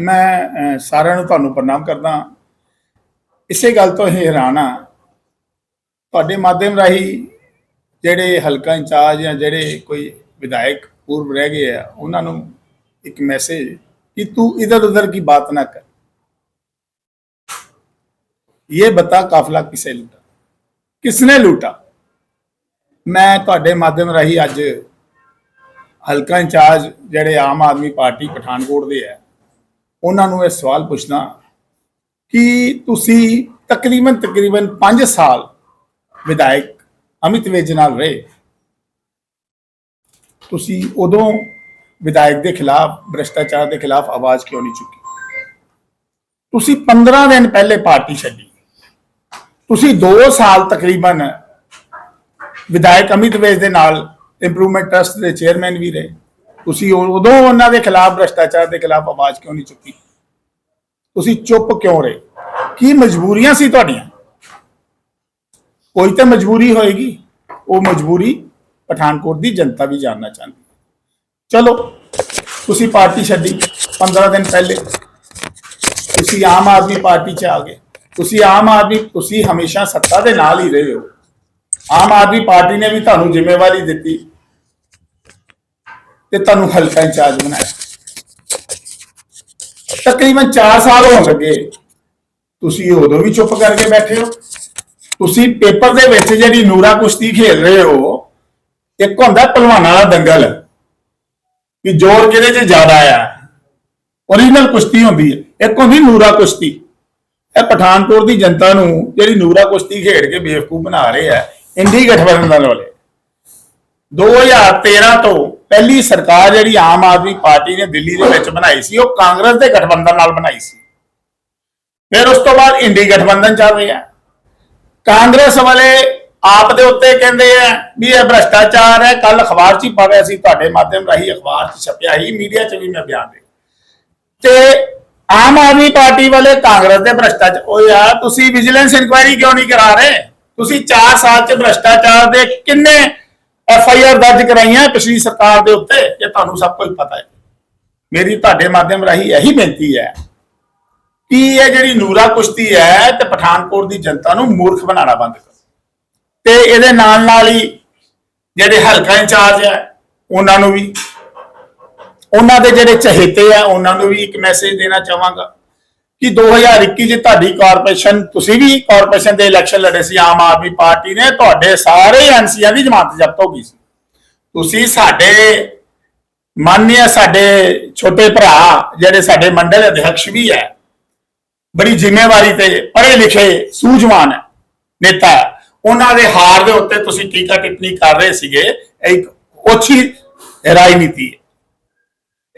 ਮੈਂ ਅਹ, ਸਾਰਿਆਂ ਨੂੰ ਤੁਹਾਨੂੰ ਪ੍ਰਣਾਮ ਕਰਦਾ ਇਸੇ ਗੱਲ ਤੋਂ ਇਹ ਹੈਰਾਨ ਆ ਤੁਹਾਡੇ ਮਾਧਿਅਮ ਰਾਹੀਂ ਜਿਹੜੇ ਹਲਕਾ ਇੰਚਾਰਜ ਜਾਂ ਜਿਹੜੇ ਕੋਈ ਵਿਧਾਇਕ ਪੂਰਵ ਰਹਿ ਗਏ ਆ ਉਹਨਾਂ ਨੂੰ ਇੱਕ ਮੈਸੇਜ ਕਿ ਤੂੰ ਇਧਰ ਉਧਰ की बात ना कर ये बता काफला किसे लूटा किसने लूटा ਮੈਂ ਤੁਹਾਡੇ ਮਾਧਿਅਮ ਰਾਹੀਂ ਅੱਜ ਹਲਕਾ ਇੰਚਾਰਜ ਜਿਹੜੇ ਆਮ ਆਦਮੀ ਪਾਰਟੀ ਪਠਾਨਕੋਟ ਦੇ ਆ ਉਹਨਾਂ ਨੂੰ ਇਹ ਸਵਾਲ ਪੁੱਛਣਾ ਕਿ ਤੁਸੀਂ ਤਕਰੀਬਨ ਤਕਰੀਬਨ 5 ਸਾਲ ਵਿਧਾਇਕ ਅਮਿਤ ਵੇਜ ਨਾਲ ਰਹੇ। ਤੁਸੀਂ ਉਦੋਂ ਵਿਧਾਇਕ ਦੇ ਖਿਲਾਫ, ਭ੍ਰਿਸ਼ਟਾਚਾਰ ਦੇ ਖਿਲਾਫ ਆਵਾਜ਼ ਕਿਉਂ ਨਹੀਂ ਚੁੱਕੀ? ਤੁਸੀਂ 15 ਦਿਨ ਪਹਿਲੇ ਪਾਰਟੀ ਛੱਡੀ। ਤੁਸੀਂ 2 ਸਾਲ ਤਕਰੀਬਨ ਵਿਧਾਇਕ ਅਮਿਤ ਵੇਜ ਦੇ ਨਾਲ ਇੰਪਰੂਵਮੈਂਟ ਟਰਸਟ ਦੇ ਚੇਅਰਮੈਨ ਵੀ ਰਹੇ। ਤੁਸੀਂ ਉ- ਉਦੋਂ ਉਹਨਾਂ ਦੇ ਖਿਲਾਫ ਭ੍ਰਿਸ਼ਟਾਚਾਰ ਦੇ ਖਿਲਾਫ ਆਵਾਜ਼ ਕਿਉਂ ਨਹੀਂ ਚੁੱਕੀ? ਤੁਸੀਂ ਚੁੱਪ ਕਿਉਂ ਰਹੇ? ਕੀ ਮਜਬੂਰੀਆਂ ਸੀ ਤੁਹਾਡੀਆਂ? ਕੋਈ ਤਾਂ ਮਜਬੂਰੀ ਹੋਏਗੀ। ਉਹ ਮਜਬੂਰੀ ਪਠਾਨਕੋਟ ਦੀ ਜਨਤਾ ਵੀ ਜਾਣਨਾ ਚਾਹੁੰਦੀ ਹੈ। ਚਲੋ, ਤੁਸੀਂ ਪਾਰਟੀ ਛੱਡੀ 15 ਦਿਨ ਪਹਿਲੇ। ਤੁਸੀਂ ਆਮ ਆਦਮੀ ਪਾਰਟੀ 'ਚ ਆ ਗਏ। ਤੁਸੀਂ ਆਮ ਆਦਮੀ, ਤੁਸੀਂ ਹਮੇਸ਼ਾ ਸੱਤਾ ਦੇ ਨਾਲ ਹੀ ਰਹੇ ਹੋ। ਆਮ ਆਦਮੀ ਪਾਰਟੀ ਨੇ ਵੀ ਤੁਹਾਨੂੰ ਜ਼ਿੰਮੇਵਾਰੀ ਦਿੱਤੀ। ਤੇ ਤੁਹਾਨੂੰ ਹਲਕਾ ਇੰਚਾਰਜ ਬਣਾਇਆ। ਤਕਰੀਬਨ 4 ਸਾਲ ਹੋ ਲੱਗੇ। ਤੁਸੀਂ ਉਦੋਂ ਵੀ ਚੁੱਪ ਕਰਕੇ ਬੈਠੇ ਹੋ। ਤੁਸੀਂ ਪੇਪਰ ਦੇ ਵਿੱਚ ਜਿਹੜੀ ਨੂਰਾ ਕੁਸ਼ਤੀ ਖੇਡ ਰਹੇ ਹੋ, ਇੱਕ ਹੁੰਦਾ ਪਹਿਲਵਾਨਾਂ ਦਾ ਦੰਗਲ ਕਿ ਜ਼ੋਰ ਕਿਹਦੇ 'ਚ ਜ਼ਿਆਦਾ ਆ? ਓਰੀਜਨਲ ਕੁਸ਼ਤੀ ਹੁੰਦੀ ਹੈ। ਇੱਕ ਹੁੰਦੀ ਨੂਰਾ ਕੁਸ਼ਤੀ। ਇਹ ਪਠਾਨਕੋਟ ਦੀ ਜਨਤਾ ਨੂੰ ਜਿਹੜੀ ਨੂਰਾ ਕੁਸ਼ਤੀ ਖੇਡ ਕੇ ਬੇਵਕੂਫ ਬਣਾ ਰਹੇ ਆ ਇੰਡੀ ਗਠਬੰਧਨ ਵਾਲੇ। 2013 ਤੋਂ ਪਹਿਲੀ ਸਰਕਾਰ ਜਿਹੜੀ ਆਮ ਆਦਮੀ ਪਾਰਟੀ ਨੇ ਦਿੱਲੀ ਦੇ ਵਿੱਚ ਬਣਾਈ ਸੀ, ਉਹ ਕਾਂਗਰਸ ਦੇ ਗਠਬੰਧਨ ਨਾਲ ਬਣਾਈ ਸੀ। ਫਿਰ ਉਸ ਤੋਂ ਬਾਅਦ ਇੰਡੀ ਗਠਬੰਧਨ ਚੱਲ ਰਿਹਾ ਕਾਂਗਰਸ ਵਾਲੇ ਆਪ ਦੇ ਉੱਤੇ ਕਹਿੰਦੇ ਆ ਵੀ ਇਹ ਭ੍ਰਸ਼ਟਾਚਾਰ ਹੈ ਕੱਲ ਅਖਬਾਰ 'ਚ ਹੀ ਪੜ੍ਹਿਆ ਸੀ, ਤੁਹਾਡੇ ਮਾਧਿਅਮ ਰਾਹੀਂ ਅਖਬਾਰ 'ਚ ਛਪਿਆ ਹੀ ਮੀਡੀਆ 'ਚ ਵੀ ਮੈਂ ਬਿਆਨ ਦੇ। ਤੇ ਆਮ ਆਦਮੀ ਪਾਰਟੀ ਵਾਲੇ ਕਾਂਗਰਸ ਦੇ ਭ੍ਰਸ਼ਟਾਚਾਰ ਉਹ ਯਾਰ ਤੁਸੀਂ ਵਿਜੀਲੈਂਸ ਇਨਕੁਆਇਰੀ ਕਿਉਂ ਨਹੀਂ ਕਰਾ ਰਹੇ? ਤੁਸੀਂ 4 ਸਾਲ 'ਚ ਭ੍ਰਸ਼ਟਾਚਾਰ ਦੇ ਕਿੰਨੇ ਐਫ ਆਈ ਆਰ ਦਰਜ ਕਰਾਈਆਂ ਪਿਛਲੀ ਸਰਕਾਰ ਦੇ ਉੱਤੇ ਇਹ ਤੁਹਾਨੂੰ ਸਭ ਕੁਝ ਪਤਾ ਹੈ। ਮੇਰੀ ਤੁਹਾਡੇ ਮਾਧਿਅਮ ਰਾਹੀਂ ਇਹੀ ਬੇਨਤੀ ਹੈ ਕਿ ਇਹ ਜਿਹੜੀ ਨੂਰਾ ਕੁਸ਼ਤੀ ਹੈ ਤੇ ਪਠਾਨਕੋਟ ਦੀ ਜਨਤਾ ਨੂੰ ਮੂਰਖ ਬਣਾਉਣਾ ਬੰਦ ਕਰੋ। ਤੇ ਇਹਦੇ ਨਾਲ ਨਾਲ ਹੀ ਜਿਹੜੇ ਹਲਕਾ ਇੰਚਾਰਜ ਹੈ, ਉਹਨਾਂ ਨੂੰ ਵੀ, ਉਹਨਾਂ ਦੇ ਜਿਹੜੇ ਚਹੇਤੇ ਆ, ਉਹਨਾਂ ਨੂੰ ਵੀ ਇੱਕ ਮੈਸੇਜ ਦੇਣਾ ਚਾਹਾਂਗਾ। ਕਿ 2021 ਚ ਤੁਹਾਡੀ ਕਾਰਪੋਰੇਸ਼ਨ ਤੁਸੀਂ ਵੀ ਕਾਰਪੋਰੇਸ਼ਨ ਦੇ ਇਲੈਕਸ਼ਨ ਲੜੇ ਸੀ, ਆਮ ਆਦਮੀ ਪਾਰਟੀ ਨੇ, ਤੁਹਾਡੇ ਸਾਰੇ ਐਨਸੀਆਂ ਦੀ ਜ਼ਮਾਨਤ ਜ਼ਬਤ ਹੋ ਗਈ ਸੀ ਤੁਸੀਂ ਸਾਡੇ ਮਾਨਨੀय ਸਾਡੇ ਛੋਟੇ ਭਰਾ, ਜਿਹੜੇ ਸਾਡੇ ਮੰਡਲ ਅਧਿਕਸ਼ ਵੀ ਹੈ, ਬੜੀ ਜ਼ਿੰਮੇਵਾਰੀ ਤੇ ਪੜ੍ਹੇ ਲਿਖੇ, ਸੂਝਵਾਨ ਨੇਤਾ ਹੈ। ਉਹਨਾਂ ਦੇ ਹਾਰ ਦੇ ਉੱਤੇ ਤੁਸੀਂ ਟੀਕਾ ਟਿੱਪਣੀ ਕਰ ਰਹੇ ਸੀਗੇ, ਇੱਕ ਓਛੀ ਰਾਜਨੀਤੀ ਹੈ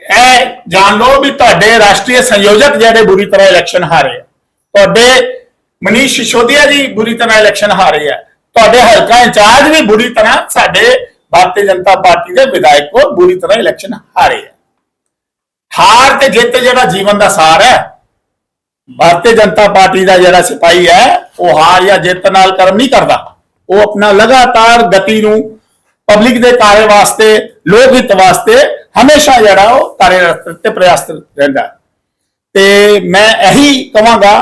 ਇਹ ਜਾਣ ਲਓ ਵੀ ਤੁਹਾਡੇ ਰਾਸ਼ਟਰੀ ਸੰਯੋਜਕ ਜਿਹੜੇ ਬੁਰੀ ਤਰ੍ਹਾਂ ਇਲੈਕਸ਼ਨ ਹਾਰੇ ਆ। ਤੁਹਾਡੇ ਮਨੀਸ਼ ਸਿਸੋਦੀਆ ਜੀ ਬੁਰੀ ਤਰ੍ਹਾਂ ਇਲੈਕਸ਼ਨ ਹਾਰੇ ਆ। ਤੁਹਾਡੇ ਹਲਕਾ ਇੰਚਾਰਜ ਵੀ ਬੁਰੀ ਤਰ੍ਹਾਂ ਸਾਡੇ ਭਾਰਤੀ ਜਨਤਾ ਪਾਰਟੀ ਦੇ ਵਿਧਾਇਕ ਕੋ ਬੁਰੀ ਤਰ੍ਹਾਂ ਇਲੈਕਸ਼ਨ ਹਾਰੇ ਆ। ਹਾਰ ਤੇ ਜਿੱਤ ਜਿਹੜਾ ਜੀਵਨ ਦਾ ਸਾਰ ਹੈ, ਭਾਰਤੀ ਜਨਤਾ ਪਾਰਟੀ ਦਾ ਜਿਹੜਾ ਸਿਪਾਹੀ ਹੈ, ਉਹ ਹਾਰ ਜਾਂ ਜਿੱਤ ਨਾਲ ਕਰਮ ਨਹੀਂ ਕਰਦਾ। ਉਹ ਆਪਣਾ ਲਗਾਤਾਰ ਗਤੀ ਨੂੰ ਪਬਲਿਕ ਦੇ ਕਾਰੇ ਵਾਸਤੇ, ਲੋਕ ਹਿੱਤ ਵਾਸਤੇ ਹਮੇਸ਼ਾ ਜਿਹੜਾ ਉਹ ਕਾਰਜਰਤ ਤੇ ਪ੍ਰਯਾਸਤ ਰਹਿੰਦਾ ਤੇ ਮੈਂ ਇਹੀ ਕਹਾਂਗਾ,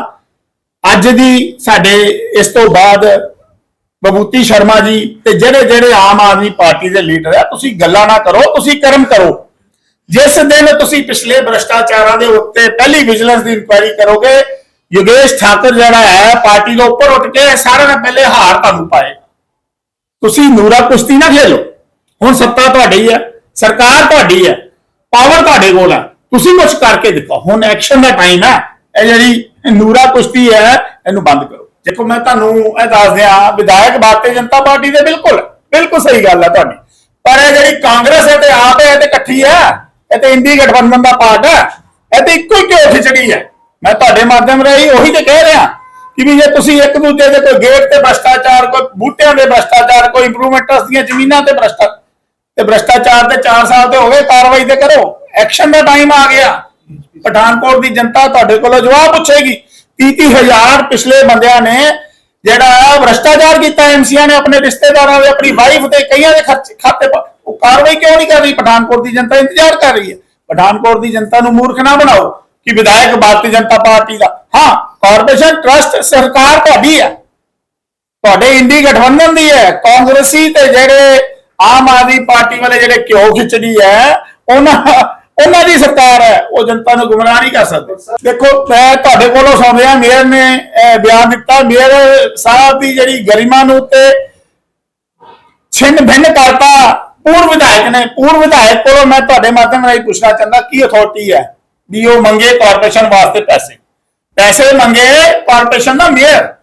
ਅੱਜ ਦੀ ਸਾਡੇ ਇਸ ਤੋਂ ਬਾਅਦ ਬਬੂਤੀ ਸ਼ਰਮਾ ਜੀ ਤੇ ਜਿਹੜੇ ਜਿਹੜੇ ਆਮ ਆਦਮੀ ਪਾਰਟੀ ਦੇ ਲੀਡਰ ਆ, ਤੁਸੀਂ ਗੱਲਾਂ ਨਾ ਕਰੋ, ਤੁਸੀਂ ਕਰਮ ਕਰੋ। ਜਿਸ ਦਿਨ ਤੁਸੀਂ ਪਿਛਲੇ ਭ੍ਰਸ਼ਟਾਚਾਰਾਂ ਦੇ ਉੱਤੇ ਪਹਿਲੀ ਵਿਜੀਲੈਂਸ ਦੀ ਇਨਕੁਆਇਰੀ ਕਰੋਗੇ, ਯੋਗੇਸ਼ ਠਾਕੁਰ ਜਿਹੜਾ ਹੈ ਪਾਰਟੀ ਦੇ ਉੱਪਰ ਉੱਠ ਕੇ ਸਾਰਿਆਂ ਨਾਲ ਪਹਿਲੇ ਹਾਰ ਤੁਹਾਨੂੰ ਪਾਏ। ਤੁਸੀਂ ਨੂਰਾ ਕੁਸ਼ਤੀ ਨਾ ਖੇਲੋ। ਹੁਣ ਸੱਤਾ ਤੁਹਾਡੀ ਹੈ। ਸਰਕਾਰ ਤੁਹਾਡੀ ਹੈ ਪਾਵਰ ਤੁਹਾਡੇ ਕੋਲ ਹੈ। ਤੁਸੀਂ ਕੁਝ ਕਰਕੇ ਦਿਖਾਓ। ਹੁਣ ਐਕਸ਼ਨ ਦਾ ਟਾਈਮ ਹੈ। ਇਹ ਜਿਹੜੀ ਨੂਰਾ ਕੁਸ਼ਤੀ ਹੈ, ਇਹਨੂੰ ਬੰਦ ਕਰੋ। ਦੇਖੋ, ਮੈਂ ਤੁਹਾਨੂੰ ਇਹ ਦੱਸ ਦਿਆਂ, ਵਿਧਾਇਕ ਭਾਰਤੀ ਜਨਤਾ ਪਾਰਟੀ ਦੇ ਬਿਲਕੁਲ ਬਿਲਕੁਲ ਸਹੀ ਗੱਲ ਹੈ ਤੁਹਾਡੀ। ਪਰ ਇਹ ਜਿਹੜੀ ਕਾਂਗਰਸ ਹੈ ਤੇ ਆਪ ਹੈ ਤੇ ਇਕੱਠੀ ਹੈ। ਇਹ ਤੇ ਇੰਡੀ ਗਠਬੰਧਨ ਦਾ ਪਾਰਟ ਹੈ। ਇਹ ਤੇ ਇੱਕੋ ਹੀ ਘਿਓ ਖਿਚੜੀ ਹੈ। ਮੈਂ ਤੁਹਾਡੇ ਮਾਧਿਅਮ ਰਾਹੀਂ ਉਹੀ ਤੇ ਕਹਿ ਰਿਹਾ ਕਿ ਵੀ ਜੇ ਤੁਸੀਂ ਇੱਕ ਦੂਜੇ ਦੇ ਕੋਈ ਗੇਟ ਤੇ ਭ੍ਰਸ਼ਟਾਚਾਰ, ਕੋਈ ਬੂਟਿਆਂ ਦੇ ਭ੍ਰਸ਼ਟਾਚਾਰ, ਕੋਈ ਇੰਪਰੂਵਮੈਂਟਸ ਦੀਆਂ ਜ਼ਮੀਨਾਂ ਤੇ ਭ੍ਰਸ਼ਟਾਚਾਰ ਤੇ ਭ੍ਰਸ਼ਟਾਚਾਰ ਤੇ 4 ਸਾਲ ਤੇ ਹੋ ਗਏ, ਕਾਰਵਾਈ ਤੇ ਕਰੋ। ਐਕਸ਼ਨ ਦਾ ਟਾਈਮ ਆ ਗਿਆ। ਪਠਾਨਕੋਟ ਦੀ ਜਨਤਾ ਤੁਹਾਡੇ ਕੋਲੋਂ ਜਵਾਬ ਪੁੱਛੇਗੀ। 30 ਪਿਛਲੇ ਬੰਦਿਆਂ ਨੇ ਜਿਹੜਾ ਭ੍ਰਸ਼ਟਾਚਾਰ ਕੀਤਾ ਐਮਸੀਆਂ ਨੇ ਆਪਣੇ ਰਿਸ਼ਤੇਦਾਰਾਂ ਦੇ, ਆਪਣੀ ਵਾਈਫ ਤੇ ਕਈਆਂ ਦੇ ਖਾਤੇ ਉਹ ਕਾਰਵਾਈ ਕਿਉਂ ਨਹੀਂ ਕਰ ਰਹੀ? ਪਠਾਨਕੋਟ ਦੀ ਜਨਤਾ ਇੰਤਜ਼ਾਰ ਕਰ ਰਹੀ ਹੈ। ਪਠਾਨਕੋਟ ਦੀ ਜਨਤਾ ਨੂੰ ਮੂਰਖ ਨਾ ਬਣਾਓ ਕਿ ਵਿਧਾਇਕ ਭਾਰਤੀ ਜਨਤਾ ਪਾਰਟੀ ਦਾ। ਹਾਂ ਕਾਰਪੋਰੇਸ਼ਨ ਟਰਸਟ ਸਰਕਾਰ ਤੁਹਾਡੀ ਹੈ। ਤੁਹਾਡੇ ਇੰਡੀ ਗਠਬੰਧਨ ਦੀ ਹੈ। ਕਾਂਗਰਸੀ ਤੇ ਜਿਹੜੇ ਆਮ ਆਦਮੀ ਪਾਰਟੀ ਵਾਲੇ ਜਿਹੜੇ ਘਿਓ ਖਿਚੜੀ ਹੈ, ਉਹਨਾਂ ਉਹਨਾਂ ਦੀ ਸਰਕਾਰ ਹੈ, ਉਹ ਜਨਤਾ ਨੂੰ ਗੁੰਮਰਾਹ ਨਹੀਂ ਕਰ ਸਕਦੇ। ਦੇਖੋ, ਮੈਂ ਤੁਹਾਡੇ ਕੋਲੋਂ ਸੁਣ ਰਿਹਾ ਮੇਅਰ ਨੇ ਬਿਆਨ ਦਿੱਤਾ। ਮੇਅਰ ਸਾਹਿਬ ਦੀ ਜਿਹੜੀ ਗਰਿਮਾ ਨੂੰ ਤੇ ਛਿੰਨ ਭਿੰਨ ਕਰਤਾ। ਪੂਰਵ ਵਿਧਾਇਕ ਨੇ, ਪੂਰਵ ਵਿਧਾਇਕ ਕੋਲੋਂ ਮੈਂ ਤੁਹਾਡੇ ਮਾਧਿਅਮ ਰਾਹੀਂ ਪੁੱਛਣਾ ਚਾਹੁੰਦਾ, ਕੀ ਅਥਾਰਟੀ ਹੈ? ਵੀ ਉਹ ਮੰਗੇ ਕਾਰਪੋਰੇਸ਼ਨ ਵਾਸਤੇ ਪੈਸੇ। ਪੈਸੇ ਮੰਗੇ ਕਾਰਪੋਰੇਸ਼ਨ ਦਾ ਮੇਅਰ।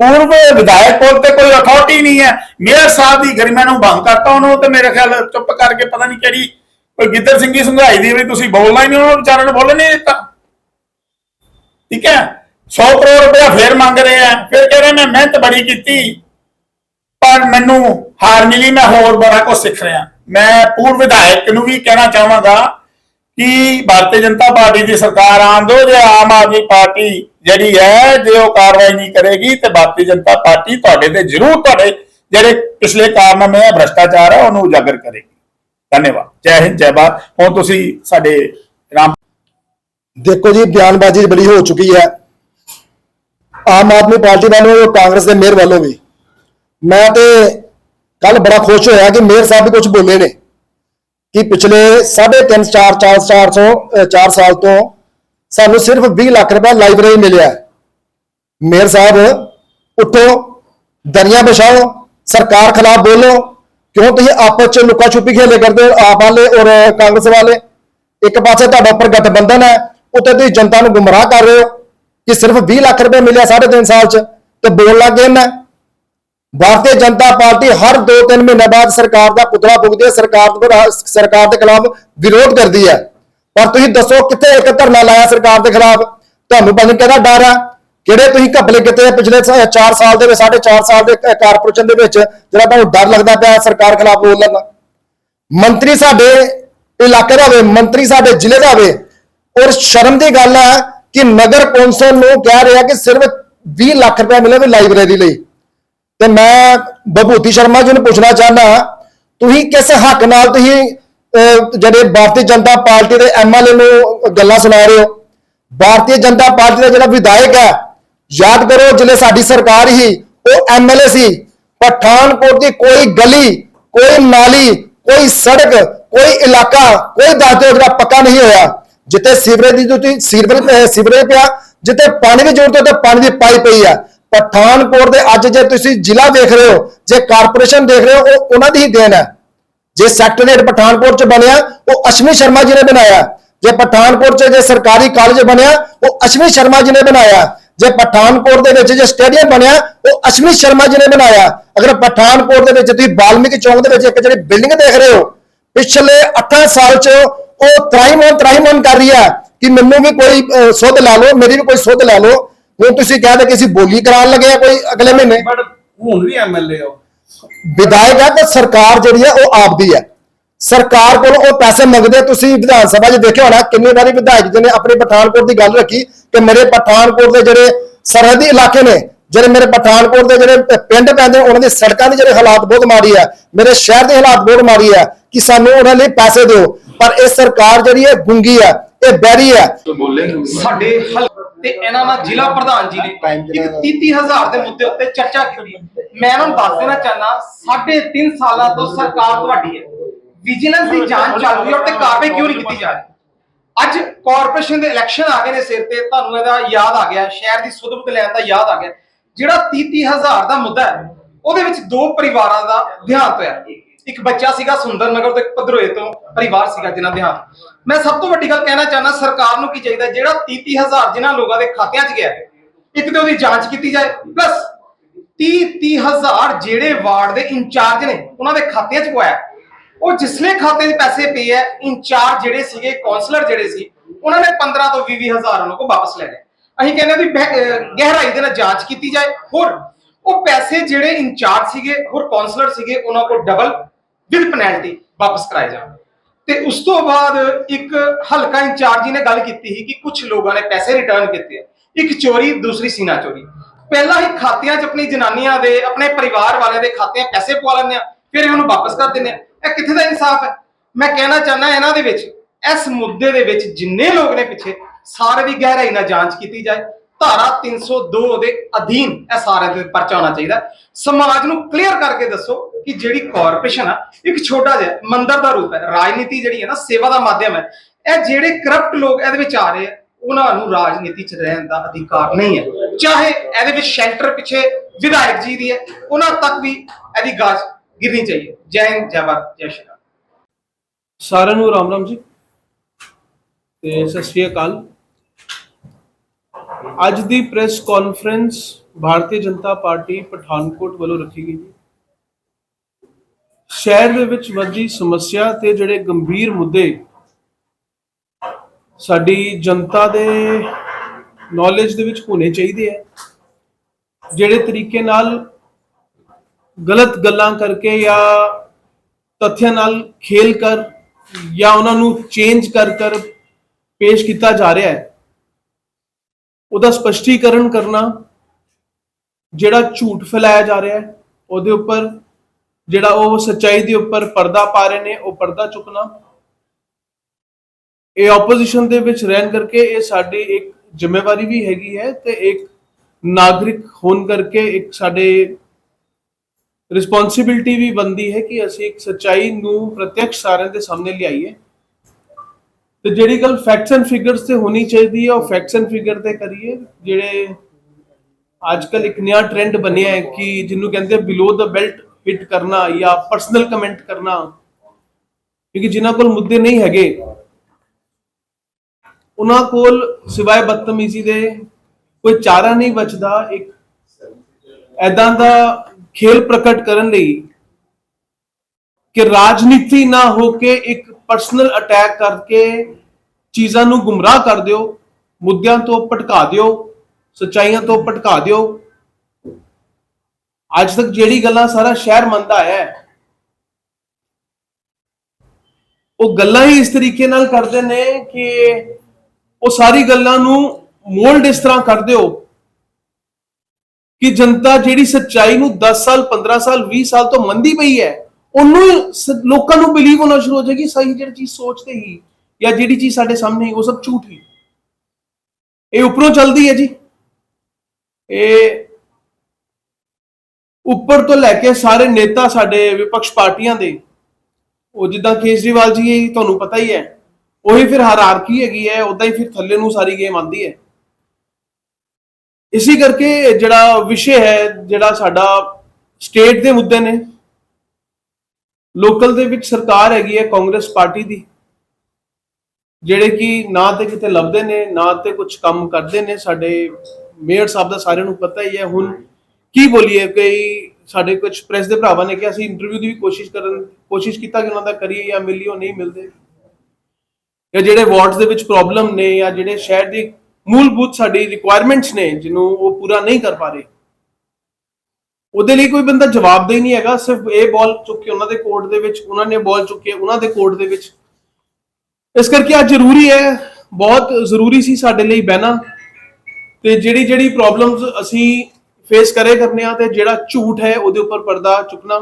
ਪੂਰਵ ਵਿਧਾਇਕ ਕੋਲ ਤੇ ਕੋਈ ਅਥਾਰਟੀ ਨਹੀਂ ਹੈ। ਮੇਅਰ ਸਾਹਿਬ ਦੀ ਗਰਿਮਾ ਨੂੰ ਭੰਗ ਕਰਤਾ ਉਹਨੂੰ, ਤੇ ਮੇਰੇ ਖਿਆਲ ਚੁੱਪ ਕਰਕੇ ਪਤਾ ਨਹੀਂ ਕਿਹੜੀ, ਕੋਈ ਗਿੱਦੜ ਸਿੰਘੀ ਸੰਘਾਈ ਦੀ ਵੀ ਤੁਸੀਂ ਬੋਲਣਾ ਹੀ ਨਹੀਂ, ਉਹਨਾਂ ਵਿਚਾਰਿਆਂ ਨੇ ਬੋਲਣ ਨਹੀਂ ਦਿੱਤਾ। ਠੀਕ ਹੈ? 100 ਕਰੋੜ ਰੁਪਇਆ ਫੇਰ ਮੰਗ ਰਹੇ ਆ। ਫਿਰ ਕਹਿ ਰਹੇ, ਮੈਂ ਮਿਹਨਤ ਬੜੀ ਕੀਤੀ, ਪਰ ਮੈਨੂੰ ਹਾਰ ਮਿਲੀ, ਮੈਂ ਹੋਰ ਬੜਾ ਕੁਝ ਸਿੱਖ ਰਿਹਾ। ਮੈਂ ਪੂਰਵ ਵਿਧਾਇਕ ਨੂੰ ਵੀ ਕਹਿਣਾ ਚਾਹਾਂਗਾ ਕਿ ਭਾਰਤੀ ਜਨਤਾ ਪਾਰਟੀ ਦੀ ਸਰਕਾਰ ਆਉਣ ਦਿਓ ਜੇ ਆਮ ਆਦਮੀ ਪਾਰਟੀ ਜਿਹੜੀ ਹੈ, ਜੇ ਉਹ ਕਾਰਵਾਈ ਨਹੀਂ ਕਰੇਗੀ ਤੇ ਭਾਰਤੀ ਜਨਤਾ ਪਾਰਟੀ ਤੁਹਾਡੇ ਤੇ ਜ਼ਰੂਰ ਤੁਹਾਡੇ ਜਿਹੜੇ ਪਿਛਲੇ ਕਾਰਨਾਮੇ ਹੈ ਭ੍ਰਸ਼ਟਾਚਾਰ ਹੈ ਉਹਨੂੰ ਉਜਾਗਰ ਕਰੇਗੀ। ਧੰਨਵਾਦ। ਜੈ ਹਿੰਦ, ਜੈ ਭਾਰਤ। ਹੁਣ ਤੁਸੀਂ ਸਾਡੇ ਰਾਮ ਦੇਖੋ ਜੀ, ਬਿਆਨਬਾਜ਼ੀ ਬੜੀ ਹੋ ਚੁੱਕੀ ਹੈ। ਆਮ ਆਦਮੀ ਪਾਰਟੀ ਵੱਲੋਂ ਕਾਂਗਰਸ ਦੇ ਮੇਅਰ ਵੱਲੋਂ ਵੀ। ਮੈਂ ਤੇ ਕੱਲ ਬੜਾ ਖੁਸ਼ ਹੋਇਆ ਕਿ ਮੇਅਰ ਸਾਹਿਬ ਵੀ ਕੁਝ ਬੋਲੇ ਨੇ। ਕਿ ਪਿਛਲੇ 3.5 4 4 400 4 ਸਾਲ ਤੋਂ ਸਾਨੂੰ ਸਿਰਫ 20 ਲੱਖ ਰੁਪਏ ਲਾਇਬ੍ਰੇਰੀ ਮਿਲਿਆ ਹੈ। ਮੇਅਰ ਸਾਹਿਬ, ਉੱਠੋ, ਦਰੀਆਂ ਵਿਛਾਓ, ਸਰਕਾਰ ਖਿਲਾਫ ਬੋਲੋ। ਕਿਉਂ ਤੁਸੀਂ ਆਪਸ ਚ ਲੁਕਾ ਛੁਪੀ ਖੇਲੇ ਕਰਦੇ ਹੋ, ਆਪ ਵਾਲੇ ਔਰ ਕਾਂਗਰਸ ਵਾਲੇ? ਇੱਕ ਪਾਸੇ ਤੁਹਾਡਾ ਉੱਪਰ ਗਠਬੰਧਨ ਹੈ ਉੱਤੇ ਤੁਸੀਂ ਜਨਤਾ ਨੂੰ ਗੁੰਮਰਾਹ ਕਰ ਰਹੇ ਹੋ ਕਿ ਸਿਰਫ 20 ਲੱਖ ਰੁਪਏ ਮਿਲਿਆ ਸਾਢੇ ਤਿੰਨ ਸਾਲ ਚ, ਤੇ ਬੋਲ ਲੱਗ ਗਏ ਨਾ। ਭਾਰਤੀ ਜਨਤਾ ਪਾਰਟੀ ਹਰ 2-3 ਮਹੀਨੇ ਬਾਅਦ ਸਰਕਾਰ ਦਾ ਪੁਤਲਾ ਪੁੱਗਦੀ ਹੈ। ਸਰਕਾਰ ਦੇ ਸਰਕਾਰ ਦੇ ਖਿਲਾਫ ਵਿਰੋਧ ਕਰਦੀ ਹੈ। ਪਰ ਤੁਸੀਂ ਦੱਸੋ ਕਿੱਥੇ ਇੱਕ ਧਰਨਾ ਲਾਇਆ ਸਰਕਾਰ ਦੇ ਖਿਲਾਫ? ਤੁਹਾਨੂੰ ਪਤਾ ਕਿਹਦਾ ਡਰ ਆ? ਕਿਹੜੇ ਤੁਸੀਂ ਘਪਲੇ ਕੀਤੇ ਪਿਛਲੇ 4 ਸਾਲ ਦੇ ਵਿੱਚ 4.5 ਸਾਲ ਦੇ ਕਾਰਪੋਰੇਸ਼ਨ ਦੇ ਵਿੱਚ, ਜਿਹੜਾ ਤੁਹਾਨੂੰ ਡਰ ਲੱਗਦਾ ਪਿਆ ਸਰਕਾਰ ਖਿਲਾਫ ਬੋਲਣ ਦਾ? ਮੰਤਰੀ ਸਾਡੇ ਇਲਾਕੇ ਦਾ ਹੋਵੇ, ਮੰਤਰੀ ਸਾਡੇ ਜ਼ਿਲ੍ਹੇ ਦਾ ਹੋਵੇ, ਔਰ ਸ਼ਰਮ ਦੀ ਗੱਲ ਹੈ ਕਿ ਨਗਰ ਕੌਂਸਲ ਨੂੰ ਕਹਿ ਰਿਹਾ ਕਿ ਸਿਰਫ 20 ਲੱਖ ਰੁਪਏ ਮਿਲੇ ਵੀ ਲਾਇਬ੍ਰੇਰੀ ਲਈ। ਤੇ ਮੈਂ ਬਭੂਤੀ ਸ਼ਰਮਾ ਜੀ ਨੂੰ ਪੁੱਛਣਾ ਚਾਹਨਾ ਤੁਸੀਂ ਕਿਸ ਹੱਕ ਨਾਲ ਤੁਸੀਂ ਅਹ, ਜਿਹੜੇ ਭਾਰਤੀ ਜਨਤਾ ਪਾਰਟੀ ਦੇ ਐਮਐਲਏ ਨੂੰ ਗੱਲਾਂ ਸੁਣਾ ਰਹੇ ਹੋ? ਭਾਰਤੀ ਜਨਤਾ ਪਾਰਟੀ ਦਾ ਜਿਹੜਾ ਵਿਧਾਇਕ ਹੈ ਯਾਦ ਕਰੋ ਜਿਲੇ ਸਾਡੀ ਸਰਕਾਰ ਹੀ ਉਹ ਐਮਐਲਏ ਸੀ। ਪਠਾਨਕੋਟ ਦੀ ਕੋਈ ਗਲੀ ਕੋਈ ਨਾਲੀ ਕੋਈ ਸੜਕ ਕੋਈ ਇਲਾਕਾ ਕੋਈ ਦੱਸ ਜਿਹੜਾ ਪੱਕਾ ਨਹੀਂ ਹੋਇਆ। ਜਿੱਥੇ ਸੀਵਰੇਜ ਦੀ ਤੁਸੀਂ ਸੀਵਰੇਜ ਸੀਵਰੇਜ ਪਿਆ ਜਿੱਥੇ ਪਾਣੀ ਦੀ ਜ਼ਰੂਰਤ ਹੈ ਤੇ ਪਾਣੀ ਦੀ ਪਾਈਪ ਪਈ ਆ। ਪਠਾਨਕੋਟ ਦੇ ਅੱਜ ਜੇ ਤੁਸੀਂ ਜ਼ਿਲ੍ਹਾ ਦੇਖ ਰਹੇ ਹੋ ਜੇ ਕਾਰਪੋਰੇਸ਼ਨ ਦੇਖ ਰਹੇ ਹੋ ਉਹ ਉਹਨਾਂ ਦੀ ਹੀ ਦੇਣ ਹੈ। ਜੇ ਸੈਕਟਰੀਏਟ ਪਠਾਨਕੋਟ ਚ ਬਣਿਆ ਉਹ ਅਸ਼ਵਨੀ ਸ਼ਰਮਾ ਜੀ ਨੇ ਬਣਾਇਆ। ਜੇ ਪਠਾਨਕੋਟ ਚ ਜੇ ਸਰਕਾਰੀ ਕਾਲਜ ਬਣਿਆ ਉਹ ਅਸ਼ਵਨੀ ਸ਼ਰਮਾ ਜੀ ਨੇ ਬਣਾਇਆ। ਜੇ ਪਠਾਨਕੋਟ ਦੇ ਵਿੱਚ ਜੇ ਸਟੇਡੀਅਮ ਬਣਿਆ ਉਹ ਅਸ਼ਵਨੀ ਸ਼ਰਮਾ ਜੀ ਨੇ ਬਣਾਇਆ। ਅਗਰ ਪਠਾਨਕੋਟ ਦੇ ਵਿੱਚ ਤੁਸੀਂ ਬਾਲਮਿਕ ਚੌਂਕ ਦੇ ਵਿੱਚ ਇੱਕ ਜਿਹੜੀ ਬਿਲਡਿੰਗ ਦੇਖ ਰਹੇ ਹੋ ਪਿਛਲੇ 8 ਸਾਲ ਚ ਉਹ ਤਰਾਈਮਨ ਤਰਾਈਮਨ ਕਰ ਰਹੀ ਹੈ ਕਿ ਮੈਨੂੰ ਵੀ ਕੋਈ ਅਹ, ਸੁੱਧ ਲੈ ਲਓ ਮੇਰੀ ਵੀ ਕੋਈ ਸੁੱਧ ਲੈ ਲਓ। ਹੁਣ ਤੁਸੀਂ ਕਹਿੰਦੇ ਕਿ ਅਸੀਂ ਬੋਲੀ ਕਰਾਉਣ ਲੱਗੇ ਆ ਕੋਈ ਅਗਲੇ ਮਹੀਨੇ। ਬਟ ਹੁਣ ਵੀ ਐਮਐਲਏ ਹੋ ਵਿਧਾਇਕ ਹੈ ਤਾਂ ਸਰਕਾਰ ਜਿਹੜੀ ਹੈ ਉਹ ਆਪਦੀ ਹੈ ਸਰਕਾਰ ਕੋਲ ਉਹ ਪੈਸੇ ਮੰਗਦੇ ਆ। ਤੁਸੀਂ ਵਿਧਾਨ ਸਭਾ 'ਚ ਦੇਖਿਆ ਹੋਣਾ ਕਿੰਨੀ ਵਾਰੀ ਵਿਧਾਇਕ ਜੀ ਨੇ ਆਪਣੇ ਪਠਾਨਕੋਟ ਦੀ ਗੱਲ ਰੱਖੀ ਕਿ ਮੇਰੇ ਪਠਾਨਕੋਟ ਦੇ ਜਿਹੜੇ ਸਰਹੱਦੀ ਇਲਾਕੇ ਨੇ ਜਿਹੜੇ ਮੇਰੇ ਪਠਾਨਕੋਟ ਦੇ ਜਿਹੜੇ ਪਿੰਡ ਪੈਂਦੇ ਉਹਨਾਂ ਦੇ ਸੜਕਾਂ ਦੇ ਜਿਹੜੇ ਹਾਲਾਤ ਬਹੁਤ ਮਾੜੀ ਆ। ਮੇਰੇ ਸ਼ਹਿਰ ਦੇ ਹਾਲਾਤ ਬਹੁਤ ਮਾੜੀ ਆ ਕਿ ਸਾਨੂੰ ਉਹਨਾਂ ਲਈ ਪੈਸੇ ਦਿਓ। ਪਰ ਇਹ ਸਰਕਾਰ ਜਿਹੜੀ ਹੈ ਗੁੰਗੀ ਆ ਇਹ ਬੈਰੀ ਆ ਸਾਡੇ ਹਲ ਤੇ ਇਹਨਾਂ ਨਾਲ ਜ਼ਿਲ੍ਹਾ ਪ੍ਰਧਾਨ ਜੀ ਨੇ ਇੱਕ 33000 ਦੇ ਮੁੱਦੇ ਉੱਤੇ ਚਰਚਾ ਕੀਤੀ ਮੈਂ ਇਹਨਾਂ ਨੂੰ ਦੱਸ ਦੇਣਾ ਚਾਹਨਾ ਸਾਢੇ 3 ਸਾਲਾਂ ਤੋਂ ਸਰਕਾਰ ਤੁਹਾਡੀ ਹੈ। ਵਿਜੀਲੈਂਸ ਦੀ ਜਾਂਚ ਚੱਲ ਰਹੀ ਹੈ ਤੇ ਕਾਰਵਾਈ ਕਿਉਂ ਨਹੀਂ ਕੀਤੀ ਜਾ ਰਹੀ? ਅੱਜ ਕਾਰਪੋਰੇਸ਼ਨ ਦੇ ਇਲੈਕਸ਼ਨ ਆ ਗਏ ਨੇ ਸਿਰ ਤੇ, ਤੁਹਾਨੂੰ ਇਹਦਾ ਯਾਦ ਆ ਗਿਆ, ਸ਼ਹਿਰ ਦੀ ਸੁਧਬਤ ਲੈਣ ਦਾ ਯਾਦ ਆ ਗਿਆ। ਜਿਹੜਾ 33000 ਦਾ ਮੁੱਦਾ ਹੈ, ਉਹਦੇ ਵਿੱਚ ਦੋ ਪਰਿਵਾਰਾਂ ਦਾ ਦੇਹਾਂਤ ਹੋਇਆ। ਇੱਕ ਬੱਚਾ ਸੀਗਾ ਸੁੰਦਰ ਨਗਰ ਤੋਂ ਇੱਕ ਭਦਰੋਏ ਤੋਂ ਪਰਿਵਾਰ ਸੀਗਾ ਜਿਨ੍ਹਾਂ ਦੇ ਦੇਹਾਂਤ ਮੈਂ ਸਭ ਤੋਂ ਵੱਡੀ ਗੱਲ ਕਹਿਣਾ ਚਾਹੁੰਦਾ, ਸਰਕਾਰ ਨੂੰ ਕੀ ਚਾਹੀਦਾ, ਜਿਹੜਾ 33000 ਜਿਨ੍ਹਾਂ ਲੋਕਾਂ ਦੇ ਖਾਤਿਆਂ 'ਚ ਗਿਆ, ਇੱਕ ਤੇ ਉਹਦੀ ਜਾਂਚ ਕੀਤੀ ਜਾਏ ਪਲੱਸ 30 30000 ਜਿਹੜੇ ਵਾਰਡ ਦੇ ਇੰਚਾਰਜ ਨੇ, ਉਹਨਾਂ ਦੇ ਖਾਤਿਆਂ 'ਚ ਪਵਾਇਆ। ਉਹ ਜਿਸਲੇ ਖਾਤੇ 'ਚ ਪੈਸੇ ਪਏ ਹੈ ਇੰਚਾਰਜ ਜਿਹੜੇ ਸੀਗੇ ਕਾਉਂਸਲਰ ਜਿਹੜੇ ਸੀ, ਉਹਨਾਂ ਨੇ 15 ਤੋਂ 20 ਹਜ਼ਾਰ ਉਹਨਾਂ ਕੋ ਵਾਪਸ ਲੈ ਗਏ ਅਸੀਂ ਕਹਿੰਦੇ ਹਾਂ ਵੀ ਗਹਿਰਾਈ ਦੇ ਨਾਲ ਜਾਂਚ ਕੀਤੀ ਜਾਏ, ਹੋਰ ਉਹ ਪੈਸੇ ਜਿਹੜੇ ਇੰਚਾਰਜ ਸੀਗੇ, ਹੋਰ ਕਾਉਂਸਲਰ ਸੀਗੇ, ਉਹਨਾਂ ਕੋ ਡਬਲ ਵਿਦ ਪੈਨਲਟੀ ਵਾਪਸ ਕਰਾਏ ਜਾਣ। ਤੇ ਉਸ ਤੋਂ ਬਾਅਦ ਇੱਕ ਹਲਕਾ ਇੰਚਾਰਜੀ ਨੇ ਗੱਲ ਕੀਤੀ ਸੀ ਕਿ ਕੁਝ ਲੋਕਾਂ ਨੇ ਪੈਸੇ ਰਿਟਰਨ ਕੀਤੇ। ਇੱਕ ਚੋਰੀ, ਦੂਸਰੀ ਸੀਨਾ ਚੋਰੀ। ਪਹਿਲਾਂ ਹੀ ਖਾਤਿਆਂ 'ਚ ਆਪਣੀ ਜਨਾਨੀਆਂ ਦੇ, ਆਪਣੇ ਪਰਿਵਾਰ ਵਾਲਿਆਂ ਦੇ ਖਾਤਿਆਂ ਪੈਸੇ ਪਵਾ ਲੈਂਦੇ ਆ ਫਿਰ ਇਹਨਾਂ ਨੂੰ ਵਾਪਸ ਕਰ ਦਿੰਦੇ ਆ ਇਹ ਕਿੱਥੇ ਦਾ ਇਨਸਾਫ ਹੈ? ਮੈਂ ਕਹਿਣਾ ਚਾਹੁੰਦਾ ਇਹਨਾਂ ਦੇ ਵਿੱਚ, ਇਸ ਮੁੱਦੇ ਦੇ ਵਿੱਚ ਜਿੰਨੇ ਲੋਕ ਨੇ ਪਿੱਛੇ, ਸਾਰੇ ਦੀ ਗਹਿਰਾਈ ਨਾਲ ਜਾਂਚ ਕੀਤੀ ਜਾਏ। ਧਾਰਾ 302 ਦੇ ਅਧੀਨ ਇਹ ਸਾਰਿਆਂ ਦੇ ਪਰਚਾ ਹੋਣਾ ਚਾਹੀਦਾ। ਸਮਾਜ ਨੂੰ ਕਲੀਅਰ ਕਰਕੇ ਦੱਸੋ ਕਿ ਜਿਹੜੀ ਕਾਰਪੋਰੇਸ਼ਨ ਆ, ਇੱਕ ਛੋਟਾ ਜਿਹਾ ਮੰਦਰ ਦਾ ਰੂਪ ਹੈ, ਰਾਜਨੀਤੀ ਜਿਹੜੀ ਹੈ ਨਾ, ਸੇਵਾ ਦਾ ਮਾਧਿਅਮ ਹੈ। ਇਹ ਜਿਹੜੇ ਕਰਪਟ ਲੋਕ ਇਹਦੇ ਵਿੱਚ ਆ ਰਹੇ ਆ, ਉਹਨਾਂ ਨੂੰ ਰਾਜਨੀਤੀ 'ਚ ਰਹਿਣ ਦਾ ਅਧਿਕਾਰ ਨਹੀਂ ਹੈ। ਚਾਹੇ ਇਹਦੇ ਵਿੱਚ ਸ਼ੈਂਟਰ ਪਿੱਛੇ ਵਿਧਾਇਕ ਜੀ ਦੀ ਹੈ, ਉਹਨਾਂ ਤੱਕ ਵੀ ਇਹਦੀ ਗਾਜ ਗਿਰਨੀ ਚਾਹੀਏ। ਜੈ ਹਿੰਦ, ਜੈ ਭਾਰਤ, ਜੈ ਸ਼੍ਰੀ ਰਾਮ ਸਾਰਿਆਂ ਨੂੰ ਰਾਮ ਰਾਮ ਜੀ। ਤੇ ਸਤਿ ਸ਼੍ਰੀ ਅਕਾਲ। ਅੱਜ ਦੀ press conference Bharatiya Janata Party Pathankot ਵੱਲੋਂ ਰੱਖੀ ਗਈ ਸ਼ਹਿਰ ਦੇ ਵਿੱਚ ਵੱਡੀ ਸਮੱਸਿਆ ਤੇ ਜਿਹੜੇ ਗੰਭੀਰ ਮੁੱਦੇ ਸਾਡੀ ਜਨਤਾ ਦੇ ਨੌਲੇਜ ਦੇ ਵਿੱਚ ਹੋਣੇ ਚਾਹੀਦੇ ਹੈ ਜਿਹੜੇ ਤਰੀਕੇ ਨਾਲ ਗਲਤ ਗੱਲਾਂ ਕਰਕੇ ਜਾਂ ਤੱਥਿਆਂ ਨਾਲ ਖੇਲ ਕਰ ਜਾਂ ਉਹਨਾਂ ਨੂੰ ਚੇਂਜ ਕਰ ਕਰ ਪੇਸ਼ ਕੀਤਾ ਜਾ ਰਿਹਾ ਹੈ। ਉਹਦਾ ਸਪਸ਼ਟੀਕਰਨ ਕਰਨਾ ਜਿਹੜਾ ਝੂਠ ਫੈਲਾਇਆ ਜਾ ਰਿਹਾ ਹੈ, ਉਹਦੇ ਉੱਪਰ ਜਿਹੜਾ ਉਹ ਸੱਚਾਈ ਦੇ ਉੱਪਰ ਪਰਦਾ ਪਾ ਰਹੇ ਨੇ, ਉਹ ਪਰਦਾ ਚੁੱਕਣਾ। ਇਹ ਆਪੋਜੀਸ਼ਨ ਦੇ ਵਿੱਚ ਰਹਿਣ ਕਰਕੇ ਇਹ ਸਾਡੀ ਇੱਕ ਜ਼ਿੰਮੇਵਾਰੀ ਵੀ ਹੈਗੀ ਹੈ ਤੇ ਇੱਕ ਨਾਗਰਿਕ ਹੋਣ ਕਰਕੇ ਇੱਕ ਸਾਡੇ ਰਿਸਪੌਂਸਿਬਿਲਟੀ ਵੀ ਬੰਦੀ ਹੈ ਕਿ ਅਸੀਂ ਇੱਕ ਸੱਚਾਈ ਨੂੰ ਪ੍ਰਤੱਖ ਸਾਰਿਆਂ ਦੇ ਸਾਹਮਣੇ ਲਿਆਈਏ। ਤੇ ਜਿਹੜੀ ਗੱਲ ਫੈਕਟਸ ਐਂਡ ਫਿਗਰਸ ਤੇ ਹੋਣੀ ਚਾਹੀਦੀ ਹੈ, ਉਹ ਫੈਕਟਸ ਐਂਡ ਫਿਗਰ ਤੇ ਕਰੀਏ, ਜਿਹੜੇ ਅੱਜ ਕੱਲ ਇੱਕ ਨਵਾਂ ਟ੍ਰੈਂਡ ਬਣਿਆ ਹੈ ਕਿ ਜਿਹਨੂੰ ਕਹਿੰਦੇ ਬਿਲੋ ਦਾ ਬੈਲਟ ਹਿੱਟ ਕਰਨਾ ਜਾਂ ਪਰਸਨਲ ਕਮੈਂਟ ਕਰਨਾ, ਕਿਉਂਕਿ ਜਿਨ੍ਹਾਂ ਕੋਲ ਮੁੱਦੇ ਨਹੀਂ ਹੈਗੇ, ਉਹਨਾਂ ਕੋਲ ਸਿਵਾਏ ਬਦਤਮੀਜ਼ੀ ਦੇ ਕੋਈ ਚਾਰਾ ਨਹੀਂ ਬਚਦਾ, ਇੱਕ ਐਦਾਂ ਦਾ ਖੇਲ ਪ੍ਰਕਟ ਕਰਨ ਲਈ ਕਿ ਰਾਜਨੀਤੀ ਨਾ ਹੋ ਕੇ ਇੱਕ ਪਰਸਨਲ ਅਟੈਕ ਕਰਕੇ ਚੀਜ਼ਾਂ ਨੂੰ ਗੁੰਮਰਾਹ ਕਰ ਦਿਓ, ਮੁੱਦਿਆਂ ਤੋਂ ਭਟਕਾ ਦਿਓ, ਸਚਾਈਆਂ ਤੋਂ ਭਟਕਾ ਦਿਓ। ਅੱਜ ਤੱਕ ਜਿਹੜੀ ਗੱਲਾਂ ਸਾਰਾ ਸ਼ਹਿਰ ਮੰਨਦਾ ਹੈ, ਉਹ ਗੱਲਾਂ ਹੀ ਇਸ ਤਰੀਕੇ ਨਾਲ ਕਰਦੇ ਨੇ ਕਿ ਉਹ ਸਾਰੀ ਗੱਲਾਂ ਨੂੰ ਮੋਲਡ ਇਸ ਤਰ੍ਹਾਂ ਕਰ ਦਿਓ ਕਿ ਜਨਤਾ ਜਿਹੜੀ ਸੱਚਾਈ ਨੂੰ 10 ਸਾਲ 15 ਸਾਲ 20 ਸਾਲ ਤੋਂ ਮੰਨਦੀ ਪਈ ਹੈ ਉਹਨੂੰ ਹੀ ਸ- ਲੋਕਾਂ ਨੂੰ ਬਿਲੀਵ ਹੋਣਾ ਸ਼ੁਰੂ ਹੋ ਜਾਏਗੀ, ਸਹੀ ਜਿਹੜੀ ਚੀਜ਼ ਸੋਚਦੇ ਹੀ ਜਾਂ ਜਿਹੜੀ ਚੀਜ਼ ਸਾਡੇ ਸਾਹਮਣੇ ਹੀ, ਉਹ ਸਭ ਝੂਠ ਹੀ। ਇਹ ਉੱਪਰੋਂ ਚੱਲਦੀ ਹੈ ਜੀ। ਇਹ ਉੱਪਰ ਤੋਂ ਲੈ ਕੇ ਸਾਰੇ ਨੇਤਾ ਸਾਡੇ ਵਿਪਕਸ਼ ਪਾਰਟੀਆਂ ਦੇ, ਉਹ ਜਿੱਦਾਂ ਕੇਜਰੀਵਾਲ ਜੀ, ਇਹ ਤੁਹਾਨੂੰ ਪਤਾ ਹੀ ਹੈ। ਉਹੀ ਫਿਰ ਹਾਇਰਾਰਕੀ ਹੈਗੀ ਹੈ ਉਦਾਂ ਹੀ ਫਿਰ ਥੱਲੇ ਨੂੰ ਸਾਰੀ ਗੇਮ ਆਂਦੀ ਹੈ। ਇਸੇ ਕਰਕੇ ਜਿਹੜਾ ਵਿਸ਼ੇ ਹੈ, ਜਿਹੜਾ ਸਾਡਾ ਸਟੇਟ ਦੇ ਮੁੱਦੇ ਨੇ ਲੋਕਲ ਦੇ ਵਿੱਚ ਸਰਕਾਰ ਹੈਗੀ ਹੈ ਕਾਂਗਰਸ ਪਾਰਟੀ ਦੀ, ਜਿਹੜੇ ਕਿ ਨਾ ਤੇ ਕਿਤੇ ਲੱਭਦੇ ਨੇ, ਨਾ ਤੇ ਕੁਝ ਕੰਮ ਕਰਦੇ ਨੇ, ਸਾਡੇ ਮੇਅਰ ਸਾਹਿਬ ਦਾ ਸਾਰਿਆਂ ਨੂੰ ਪਤਾ ਹੀ ਹੈ। ਹੁਣ ਕੀ ਬੋਲੀਏ, ਕਈ ਸਾਡੇ ਕੁਝ ਪ੍ਰੈਸ ਦੇ ਭਰਾਵਾਂ ਨੇ ਕਿਹਾ ਅਸੀਂ ਇੰਟਰਵਿਊ ਦੀ ਵੀ ਕੋਸ਼ਿਸ਼ ਕਰਨ, ਕੋਸ਼ਿਸ਼ ਕੀਤਾ ਕਿ ਉਹਨਾਂ ਦਾ ਕਰੀਏ ਜਾਂ ਮਿਲੀਓ ਨਹੀਂ ਮਿਲਦੇ। ਜਾਂ ਜਿਹੜੇ ਵਾਰਡਸ ਦੇ ਵਿੱਚ ਪ੍ਰੋਬਲਮ ਨੇ ਜਾਂ ਜਿਹੜੇ ਸ਼ਹਿਰ ਦੀ ਮੂਲਭੂਤ ਸਾਡੀ ਰਿਕੁਆਇਰਮੈਂਟਸ ਨੇ, ਜਿਹਨੂੰ ਉਹ ਪੂਰਾ ਨਹੀਂ ਕਰ ਪਾ ਰਹੇ। ਉਹਦੇ ਲਈ ਕੋਈ ਬੰਦਾ ਜਵਾਬਦੇਹ ਨਹੀਂ ਹੈਗਾ ਸਿਰਫ ਇਹ ਬਾਲ ਚੁੱਕ ਕੇ ਉਹਨਾਂ ਦੇ ਕੋਰਟ ਦੇ ਵਿੱਚ ਉਹਨਾਂ ਨੇ ਬਾਲ ਚੁੱਕ ਕੇ ਉਹਨਾਂ ਦੇ ਕੋਰਟ ਦੇ ਵਿੱਚ ਇਸ ਕਰਕੇ ਅੱਜ ਜ਼ਰੂਰੀ ਹੈ ਬਹੁਤ ਜ਼ਰੂਰੀ ਸੀ ਸਾਡੇ ਲਈ ਬਹਿਣਾ ਤੇ ਜਿਹੜੀ ਜਿਹੜੀ ਪ੍ਰੋਬਲਮਸ ਅਸੀਂ ਫੇਸ ਕਰੇ ਕਰਨੇ ਆ ਤੇ ਜਿਹੜਾ ਝੂਠ ਹੈ ਉਹਦੇ ਉੱਪਰ ਪਰਦਾ ਚੁੱਕਣਾ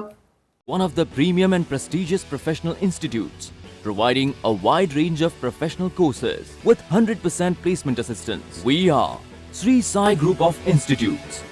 one of the premium and prestigious professional institutes, providing a wide range of professional courses with 100% placement assistance. We are Sri Sai Group of Institutes.